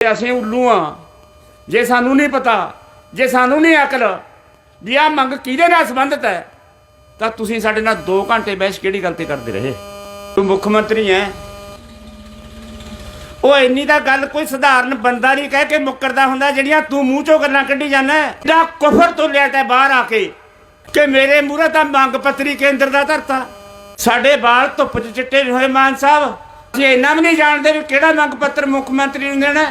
ਅਸੀਂ ਉੱਲੂ ਆ। ਜੇ ਸਾਨੂੰ ਨਹੀਂ ਪਤਾ, ਜੇ ਸਾਨੂੰ ਨਹੀਂ ਅਕਲ ਵੀ ਆਹ ਮੰਗ ਕਿਹਦੇ ਨਾਲ ਸੰਬੰਧਿਤ ਹੈ, ਤਾਂ ਤੁਸੀਂ ਸਾਡੇ ਨਾਲ 2 ਘੰਟੇ ਬਹਿਸ ਕਿਹੜੀ ਗੱਲ ਤੇ ਕਰਦੇ ਰਹੇ? ਤੂੰ ਮੁੱਖ ਮੰਤਰੀ ਹੈ। ਉਹ ਇੰਨੀ ਤਾਂ ਗੱਲ ਕੋਈ ਸਧਾਰਨ ਬੰਦਾ ਨਹੀਂ ਕਹਿ ਕੇ ਮੁੱਕਰਦਾ ਹੁੰਦਾ ਜਿਹੜੀਆਂ ਤੂੰ ਮੂੰਹ ਚੋਂ ਗੱਲਾਂ ਕੱਢੀ ਜਾਂਦਾ ਜਿਹੜਾ ਕੁਫਰ ਤੋਂ ਲਿਆ ਤੈ ਬਾਹਰ ਆ ਕੇ ਕਿ ਮੇਰੇ ਮੂਹਰੇ ਤਾਂ ਮੰਗ ਪੱਤਰੀ ਕੇਂਦਰ ਦਾ ਧਰਤਾ। ਸਾਡੇ ਬਾਲ ਧੁੱਪ 'ਚ ਚਿੱਟੇ ਹੋਏ ਮਾਨ ਸਾਹਿਬ। ਜੇ ਇੰਨਾ ਵੀ ਨਹੀਂ ਜਾਣਦੇ ਵੀ ਕਿਹੜਾ ਮੰਗ ਪੱਤਰ ਮੁੱਖ ਮੰਤਰੀ ਨੂੰ ਦੇਣਾ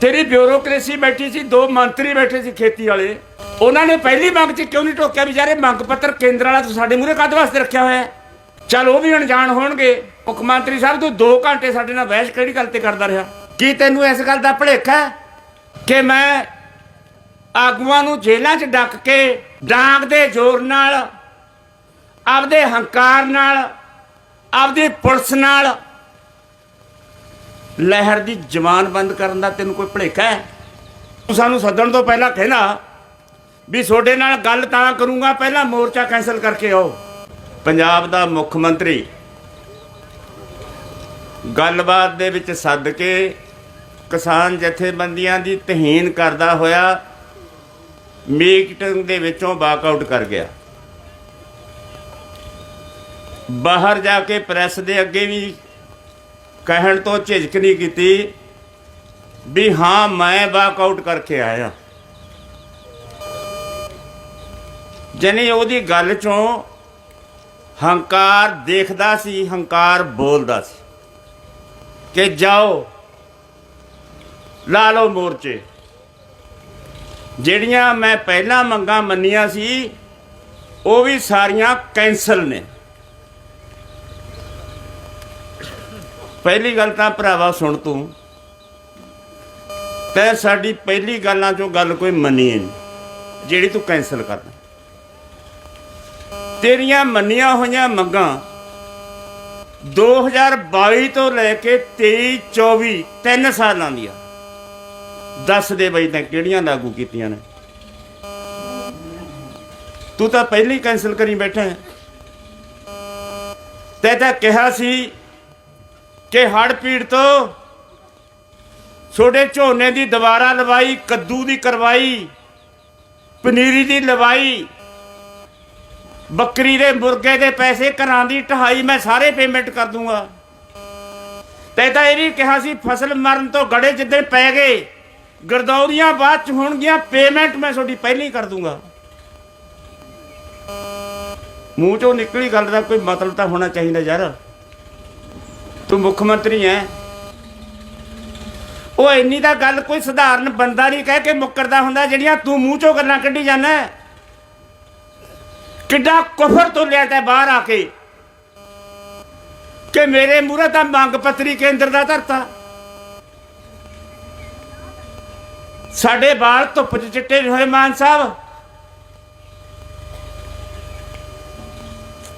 ਤੇਰੀ ਬਿਊਰੋਕ੍ਰੇਸੀ ਬੈਠੀ ਸੀ, ਦੋ ਮੰਤਰੀ ਬੈਠੇ ਸੀ ਖੇਤੀ ਵਾਲੇ। ਉਹਨਾਂ ਨੇ ਪਹਿਲੀ ਮੰਗ 'ਚ ਕਿਉਂ ਨਹੀਂ ਟੋਕਿਆ ਵਿਚਾਰੇ ਮੰਗ ਪੱਤਰ ਕੇਂਦਰ ਵਾਲਾ ਤੂੰ ਸਾਡੇ ਮੂਹਰੇ ਕਦ ਵਾਸਤੇ ਰੱਖਿਆ ਹੋਇਆ ਹੈ? ਚਲ ਉਹ ਵੀ ਅਣਜਾਣ ਹੋਣਗੇ। ਮੁੱਖ ਮੰਤਰੀ ਸਾਹਿਬ, ਤੂੰ 2 ਘੰਟੇ ਸਾਡੇ ਨਾਲ ਬਹਿਸ ਕਿਹੜੀ ਗੱਲ ਤੇ ਕਰਦਾ ਰਿਹਾ? ਕੀ ਤੈਨੂੰ ਇਸ ਗੱਲ ਦਾ ਭੁਲੇਖਾ ਹੈ ਕਿ ਮੈਂ ਆਗੂਆਂ ਨੂੰ ਜੇਲ੍ਹਾਂ 'ਚ ਡੱਕ ਕੇ ਡਾਂਗ ਦੇ ਜ਼ੋਰ ਨਾਲ, ਆਪਦੇ ਹੰਕਾਰ ਨਾਲ, ਆਪਦੀ ਪੁਲਿਸ ਨਾਲ ਲਹਿਰ ਦੀ ਜ਼ਮਾਨ ਬੰਦ ਕਰਨ ਦਾ ਤੈਨੂੰ ਕੋਈ ਭੁਲੇਖਾ ਹੈ? ਤੂੰ ਸਾਨੂੰ ਸੱਦਣ ਤੋਂ ਪਹਿਲਾਂ ਕਹਿਣਾ ਵੀ ਤੁਹਾਡੇ ਨਾਲ ਗੱਲ ਤਾਂ ਕਰੂੰਗਾ, ਪਹਿਲਾਂ ਮੋਰਚਾ ਕੈਨਸਲ ਕਰਕੇ ਆਓ। ਪੰਜਾਬ ਦਾ ਮੁੱਖ ਮੰਤਰੀ ਗੱਲਬਾਤ ਦੇ ਵਿੱਚ ਸੱਦ ਕੇ ਕਿਸਾਨ ਜਥੇਬੰਦੀਆਂ ਦੀ ਤਹੀਨ ਕਰਦਾ ਹੋਇਆ ਮੀਟਿੰਗ ਦੇ ਵਿੱਚੋਂ ਵਾਕਆਊਟ ਕਰ ਗਿਆ। ਬਾਹਰ ਜਾ ਕੇ ਪ੍ਰੈਸ ਦੇ ਅੱਗੇ ਵੀ ਕਹਿਣ ਤੋਂ ਝਿਜਕ ਨਹੀਂ ਕੀਤੀ ਵੀ ਹਾਂ, ਮੈਂ ਵਾਕਆਊਟ ਕਰਕੇ ਆਇਆ। ਜਨੇ ਉਹਦੀ ਗੱਲ ਚੋਂ ਹੰਕਾਰ ਦੇਖਦਾ ਸੀ, ਹੰਕਾਰ ਬੋਲਦਾ ਸੀ ਕਿ ਜਾਓ, ਲਾ ਲਓ ਮੋਰਚੇ। ਜਿਹੜੀਆਂ ਮੈਂ ਪਹਿਲਾਂ ਮੰਗਾਂ ਮੰਨੀਆਂ ਸੀ, ਉਹ ਵੀ ਸਾਰੀਆਂ ਕੈਂਸਲ ਨੇ। ਪਹਿਲੀ ਗੱਲ ਤਾਂ ਭਰਾਵਾ ਸੁਣ ਤੂੰ। ਤੈ ਸਾਡੀ ਪਹਿਲੀ ਗੱਲਾਂ ਚੋਂ ਗੱਲ ਕੋਈ ਮੰਨੀ ਨਹੀਂ ਜਿਹੜੀ ਤੂੰ ਕੈਂਸਲ ਕਰਦਾ। ਤੇਰੀਆਂ ਮੰਨੀਆਂ ਹੋਈਆਂ ਮੰਗਾਂ 2022 ਤੋਂ ਲੈ ਕੇ 23 24 ਤਿੰਨ ਸਾਲਾਂ ਦੀਆਂ। ਦੱਸ ਦੇ ਬਈ ਤੈਂ ਕਿਹੜੀਆਂ ਲਾਗੂ ਕੀਤੀਆਂ ਨੇ। ਤੂੰ ਤਾਂ ਪਹਿਲੀ ਕੈਂਸਲ ਕਰੀ ਬੈਠਾ ਹੈ। ਤੈ ਤਾਂ ਕਿਹਾ ਸੀ ਕਿ ਹੜ ਪੀੜ ਤੋਂ ਛੋਟੇ ਝੋਨੇ ਦੀ ਦੁਬਾਰਾ ਲਵਾਈ, ਕੱਦੂ ਦੀ ਕਰਵਾਈ, ਪਨੀਰੀ ਦੀ ਲਵਾਈ, ਬੱਕਰੀ ਦੇ ਮੁਰਗੇ ਦੇ ਪੈਸੇ, ਘਰਾਂ ਦੀ ਢਹਾਈ ਮੈਂ ਸਾਰੇ ਪੇਮੈਂਟ ਕਰ ਦੂੰਗਾ। ਤੇ ਤਾਂ ਇਹ ਵੀ ਕਿਹਾ ਸੀ, ਫਸਲ ਮਰਨ ਤੋਂ ਗੜੇ ਜਿੱਦਣ ਪੈ ਗਏ, ਗਰਦੌਰੀਆਂ ਬਾਅਦ ਚ ਹੋਣਗੀਆਂ ਪੇਮੈਂਟ ਮੈਂ ਤੁਹਾਡੀ ਪਹਿਲੀ ਕਰ ਦੂੰਗਾ। ਮੂੰਹ ਚੋਂ ਨਿਕਲੀ ਗੱਲ ਦਾ ਕੋਈ ਮਤਲਬ ਤਾਂ ਹੋਣਾ ਚਾਹੀਦਾ ਯਾਰ। ਤੂੰ ਮੁੱਖ ਮੰਤਰੀ ਹੈ ਉਹ ਇੰਨੀ ਤਾਂ ਗੱਲ ਕੋਈ ਸਧਾਰਨ ਬੰਦਾ ਨਹੀਂ ਕਹਿ ਕੇ ਮੁੱਕਰਦਾ ਹੁੰਦਾ ਜਿਹੜੀਆਂ ਤੂੰ ਮੂੰਹ ਚੋਂ ਗੱਲਾਂ ਕੱਢੀ ਜਾਂਦਾ। ਕਿੱਡਾ ਕੁਫਰ ਤੋਂ ਲਿਆ ਤੈ ਬਾਹਰ ਆ ਕੇ। ਕਿ ਮੇਰੇ ਮੂਹਰੇ ਤਾਂ ਮੰਗ ਪੱਤਰੀ ਕੇਂਦਰ ਦਾ ਧਰਤਾ। ਸਾਡੇ ਬਾਲ ਧੁੱਪ 'ਚ ਚਿੱਟੇ ਹੋਏ ਮਾਨ ਸਾਹਿਬ।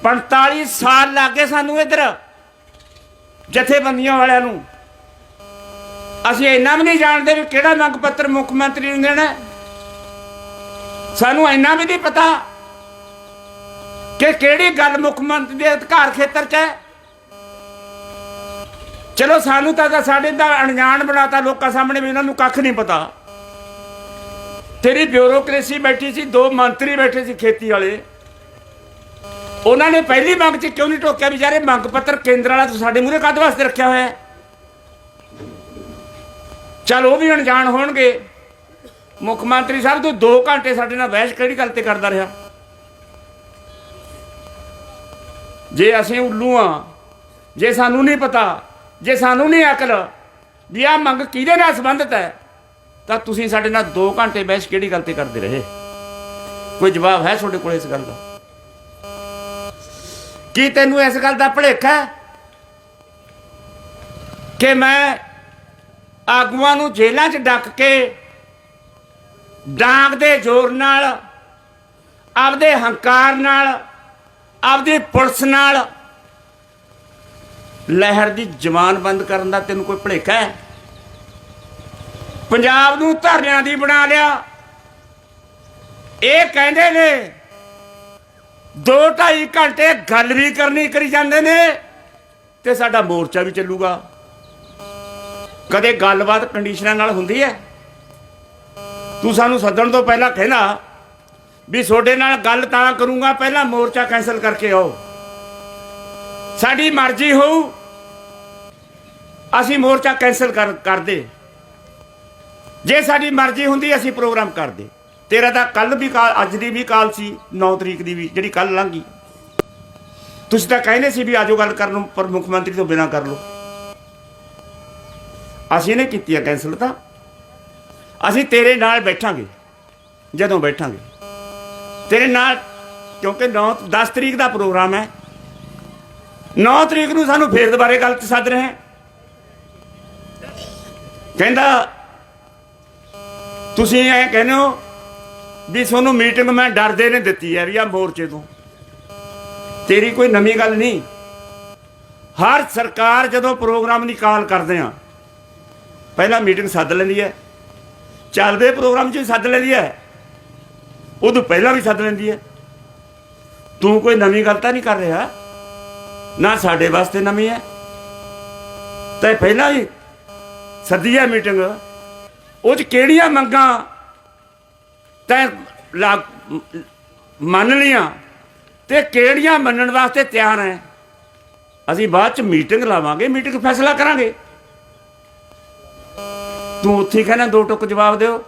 45 ਸਾਲ ਲੱਗੇ ਸਾਨੂੰ ਇੱਧਰ। ਜਥੇਬੰਦੀਆਂ ਵਾਲਿਆਂ ਨੂੰ। ਅਸੀਂ ਇੰਨਾ ਵੀ ਨਹੀਂ ਜਾਣਦੇ ਵੀ ਕਿਹੜਾ ਮੰਗ ਪੱਤਰ ਮੁੱਖ ਮੰਤਰੀ ਨੂੰ ਦੇਣਾ ਸਾਨੂੰ ਇੰਨਾ ਵੀ ਨਹੀਂ ਪਤਾ ਕਿ ਕਿਹੜੀ ਗੱਲ ਮੁੱਖ ਮੰਤਰੀ ਦੇ ਅਧਿਕਾਰ ਖੇਤਰ 'ਚ ਹੈ। ਚਲੋ ਸਾਨੂੰ ਤਾਂ ਤਾਂ ਸਾਡੇ ਦਾ ਅਣਜਾਣ ਬਣਾਤਾ ਲੋਕਾਂ ਸਾਹਮਣੇ ਵੀ ਇਹਨਾਂ ਨੂੰ ਕੱਖ ਨਹੀਂ ਪਤਾ। ਤੇਰੀ ਬਿਊਰੋਕ੍ਰੇਸੀ ਬੈਠੀ ਸੀ, ਦੋ ਮੰਤਰੀ ਬੈਠੇ ਸੀ ਖੇਤੀ ਵਾਲੇ। ਉਹਨਾਂ ਨੇ ਪਹਿਲੀ ਮੰਗ 'ਚ ਕਿਉਂ ਨਹੀਂ ਟੋਕਿਆ ਵਿਚਾਰੇ? ਮੰਗ ਪੱਤਰ ਕੇਂਦਰ ਵਾਲਾ ਤੂੰ ਸਾਡੇ ਮੂਹਰੇ ਕਦ ਵਾਸਤੇ ਰੱਖਿਆ ਹੋਇਆ ਹੈ? ਚਲ ਉਹ ਵੀ ਅਣਜਾਣ ਹੋਣਗੇ। ਮੁੱਖ ਮੰਤਰੀ ਸਾਹਿਬ ਤੂੰ 2 ਘੰਟੇ ਸਾਡੇ ਨਾਲ ਬਹਿਸ ਕਿਹੜੀ ਗੱਲ ਤੇ ਕਰਦਾ ਰਿਹਾ? ਜੇ ਅਸੀਂ ਉੱਲੂ ਆ ਜੇ ਸਾਨੂੰ ਨਹੀਂ ਪਤਾ, ਜੇ ਸਾਨੂੰ ਨਹੀਂ ਅਕਲ ਵੀ ਆਹ ਮੰਗ ਕਿਹਦੇ ਨਾਲ ਸੰਬੰਧਿਤ ਹੈ, ਤਾਂ ਤੁਸੀਂ ਸਾਡੇ ਨਾਲ 2 ਘੰਟੇ ਬਹਿਸ ਕਿਹੜੀ ਗੱਲ ਤੇ ਕਰਦੇ ਰਹੇ? ਕੋਈ ਜਵਾਬ ਹੈ ਤੁਹਾਡੇ ਕੋਲ ਇਸ ਗੱਲ ਦਾ? ਕੀ ਤੈਨੂੰ ਇਸ ਗੱਲ ਦਾ ਭੁਲੇਖਾ ਕਿ ਮੈਂ ਆਗੂਆਂ ਨੂੰ ਜੇਲ੍ਹਾਂ 'ਚ ਡੱਕ ਕੇ ਡਾਂਗ ਦੇ ਜ਼ੋਰ ਨਾਲ, ਆਪਦੇ ਹੰਕਾਰ ਨਾਲ, ਆਪਦੀ ਪੁਲਿਸ ਨਾਲ ਲਹਿਰ ਦੀ ਜ਼ਮਾਨ ਬੰਦ ਕਰਨ ਦਾ ਤੈਨੂੰ ਕੋਈ ਭੁਲੇਖਾ ਹੈ? ਪੰਜਾਬ ਨੂੰ ਧਰਨਿਆਂ ਦੀ ਬਣਾ ਲਿਆ। ਇਹ ਕਹਿੰਦੇ ਨੇ ਦੋ ਢਾਈ ਘੰਟੇ ਗੱਲ ਵੀ ਕਰਨੀ ਕਰੀ ਜਾਂਦੇ ਨੇ ਤੇ ਸਾਡਾ ਮੋਰਚਾ ਵੀ ਚੱਲੂਗਾ। ਕਦੇ ਗੱਲਬਾਤ ਕੰਡੀਸ਼ਨਾਂ ਨਾਲ ਹੁੰਦੀ ਹੈ? ਤੂੰ ਸਾਨੂੰ ਸੱਦਣ ਤੋਂ ਪਹਿਲਾਂ ਕਹਿਣਾ ਵੀ ਤੁਹਾਡੇ ਨਾਲ ਗੱਲ ਤਾਂ ਕਰੂੰਗਾ, ਪਹਿਲਾਂ ਮੋਰਚਾ ਕੈਨਸਲ ਕਰਕੇ ਆਓ। ਸਾਡੀ ਮਰਜ਼ੀ ਹੋਊ, ਅਸੀਂ ਮੋਰਚਾ ਕੈਨਸਲ ਕਰ ਕਰਦੇ। ਜੇ ਸਾਡੀ ਮਰਜ਼ੀ ਹੁੰਦੀ, ਅਸੀਂ ਪ੍ਰੋਗਰਾਮ ਕਰਦੇ। ਤੇਰਾ ਤਾਂ ਕੱਲ ਵੀ ਕਾਲ, ਅੱਜ ਦੀ ਵੀ ਕਾਲ ਸੀ 9 ਤਰੀਕ ਦੀ ਵੀ, ਜਿਹੜੀ ਕੱਲ ਲੰਘੀ ਤੁਸੀਂ ਤਾਂ ਕਹਿੰਦੇ ਸੀ ਵੀ ਆਜੋ ਗੱਲ ਕਰਨ ਨੂੰ, ਪਰ ਮੁੱਖ ਮੰਤਰੀ ਤੋਂ ਬਿਨਾਂ ਕਰ ਲਓ। ਅਸੀਂ ਨੇ ਕੀਤੀ ਹੈ ਕੈਨਸਲ ਤਾਂ। ਅਸੀਂ ਤੇਰੇ ਨਾਲ ਬੈਠਾਂਗੇ, ਜਦੋਂ ਬੈਠਾਂਗੇ। ਤੇਰੇ ਨਾਲ, ਕਿਉਂਕਿ 9 10 ਤਰੀਕ ਦਾ ਪ੍ਰੋਗਰਾਮ ਹੈ। 9 ਤਰੀਕ ਨੂੰ ਸਾਨੂੰ ਫੇਰ ਦੁਬਾਰੇ ਗੱਲ 'ਚ ਸੱਦ ਰਹੇ ਕਹਿੰਦਾ, ਤੁਸੀਂ ਐ ਕਹਿੰਦੇ ਹੋ ਵੀ ਤੁਹਾਨੂੰ ਮੀਟਿੰਗ ਮੈਂ ਡਰਦੇ ਨੇ ਦਿੱਤੀ ਹੈ ਵੀ ਆ ਮੋਰਚੇ ਤੋਂ। ਤੇਰੀ ਕੋਈ ਨਵੀਂ ਗੱਲ ਨਹੀਂ। ਹਰ ਸਰਕਾਰ ਜਦੋਂ ਪ੍ਰੋਗਰਾਮ ਦੀ ਕਾਲ ਕਰਦੇ ਆ, ਪਹਿਲਾਂ ਮੀਟਿੰਗ ਸੱਦ ਲੈਂਦੀ ਹੈ। ਚੱਲਦੇ ਪ੍ਰੋਗਰਾਮ 'ਚ ਵੀ ਸੱਦ ਲੈਂਦੀ ਹੈ। ਉਦੋਂ ਪਹਿਲਾਂ ਵੀ ਸੱਦ ਲੈਂਦੀ ਹੈ। ਤੂੰ ਕੋਈ ਨਵੀਂ ਗੱਲ ਤਾਂ ਨਹੀਂ ਕਰ ਰਿਹਾ? ਨਾ ਸਾਡੇ ਵਾਸਤੇ ਨਵੀਂ ਹੈ। ਤੇ ਪਹਿਲਾਂ ਹੀ ਸੱਦੀ ਹੈ ਮੀਟਿੰਗ ਉਹ 'ਚ ਕਿਹੜੀਆਂ ਮੰਗਾਂ ਤੈਂ ਲਾ ਮੰਨ ਲੀਆਂ ਤੇ ਕਿਹੜੀਆਂ ਮੰਨਣ ਵਾਸਤੇ ਤਿਆਰ ਹੈ ਅਸੀਂ ਬਾਅਦ ਚ ਮੀਟਿੰਗ ਲਾਵਾਂਗੇ, ਮੀਟਿੰਗ ਫੈਸਲਾ ਕਰਾਂਗੇ। ਤੂੰ ਉੱਥੇ ਹੀ ਕਹਿੰਦਾ ਦੋ ਟੁਕ ਜਵਾਬ ਦਿਓ।